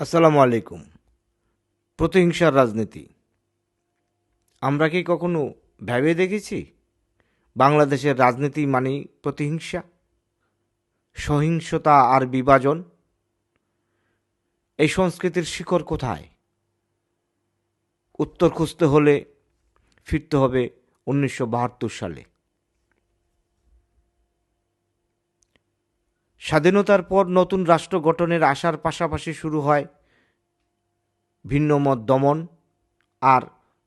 আসসালামু আলাইকুম। প্রতিহিংসার রাজনীতি। আমরা কি কখনো ভেবে দেখেছি? বাংলাদেশের রাজনীতি মানেই প্রতিহিংসা, সহিংসতা আর বিভাজন। এই সংস্কৃতির শিকড় কোথায়? উত্তর খুঁজতে হলে ফিরতে হবে উনিশশো বাহাত্তর সালে। স্বাধীনতার পর নতুন রাষ্ট্র গঠনের আশার পাশাপাশি শুরু হয় ভিন্নমত দমন আর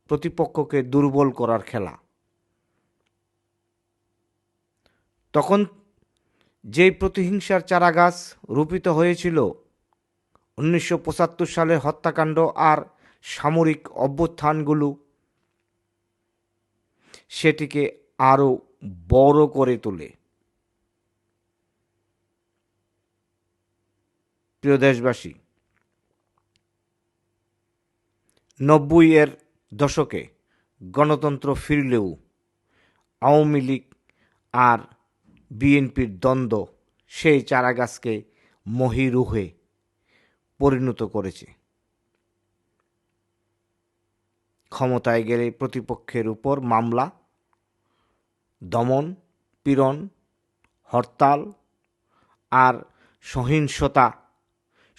প্রতিপক্ষকে দুর্বল করার খেলা। তখন যেই প্রতিহিংসার চারাগাছ রূপিত হয়েছিল, উনিশশো পঁচাত্তর সালের হত্যাকাণ্ড আর সামরিক অভ্যুত্থানগুলো, সেটিকে আরও বড় করে তোলে। প্রিয় দেশবাসী, নব্বই এর দশকে গণতন্ত্র ফিরলেও আওয়ামী লীগ আর বিএনপির দ্বন্দ্ব সেই চারাগাছকে মহিরুহে পরিণত করেছে। ক্ষমতায় গেলে প্রতিপক্ষের উপর মামলা, দমন, পীড়ন, হরতাল আর সহিংসতা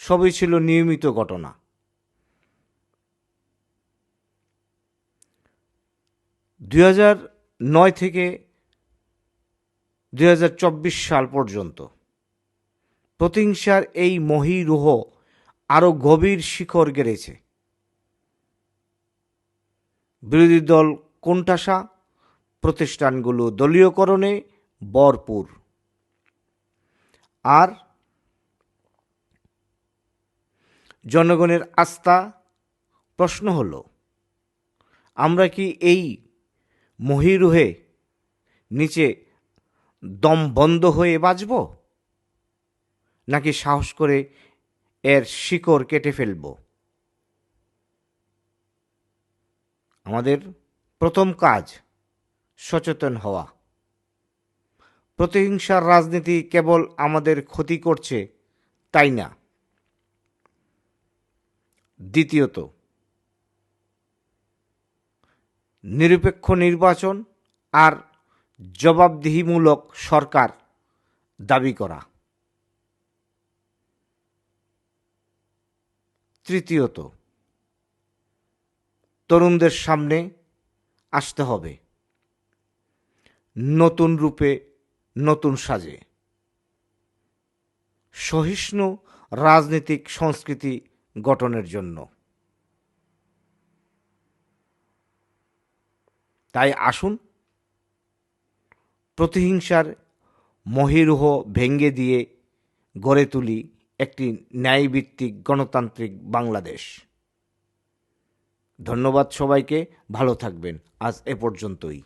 সবই ছিল নিয়মিত ঘটনা। দুই নয় থেকে দুই হাজার চব্বিশ সাল পর্যন্ত প্রতিহিংসার এই মহিরুহ আরও গভীর শিখর গেড়েছে। বিরোধী দল কোণঠাসা, প্রতিষ্ঠানগুলো দলীয়করণে বরপুর আর জনগণের আস্থা প্রশ্ন হলো, আমরা কি এই মহিরুহে নিচে দম বন্ধ হয়ে বাঁচব? নাকি সাহস করে এর শিকড় কেটে ফেলব? আমাদের প্রথম কাজ সচেতন হওয়া। প্রতিহিংসার রাজনীতি কেবল আমাদের ক্ষতি করছে, তাই না? দ্বিতীয়ত, নিরপেক্ষ নির্বাচন আর জবাবদিহিমূলক সরকার দাবি করা। তৃতীয়ত, তরুণদের সামনে আসতে হবে। নতুন রূপে নতুন সাজে। সহিষ্ণু রাজনৈতিক সংস্কৃতি গঠনের জন্য। তাই আসুন, প্রতিহিংসার মহিরুহ ভেঙ্গে দিয়ে গড়ে তুলি একটি ন্যায়ভিত্তিক গণতান্ত্রিক বাংলাদেশ। ধন্যবাদ সবাইকে, ভালো থাকবেন। আজ এ পর্যন্তই।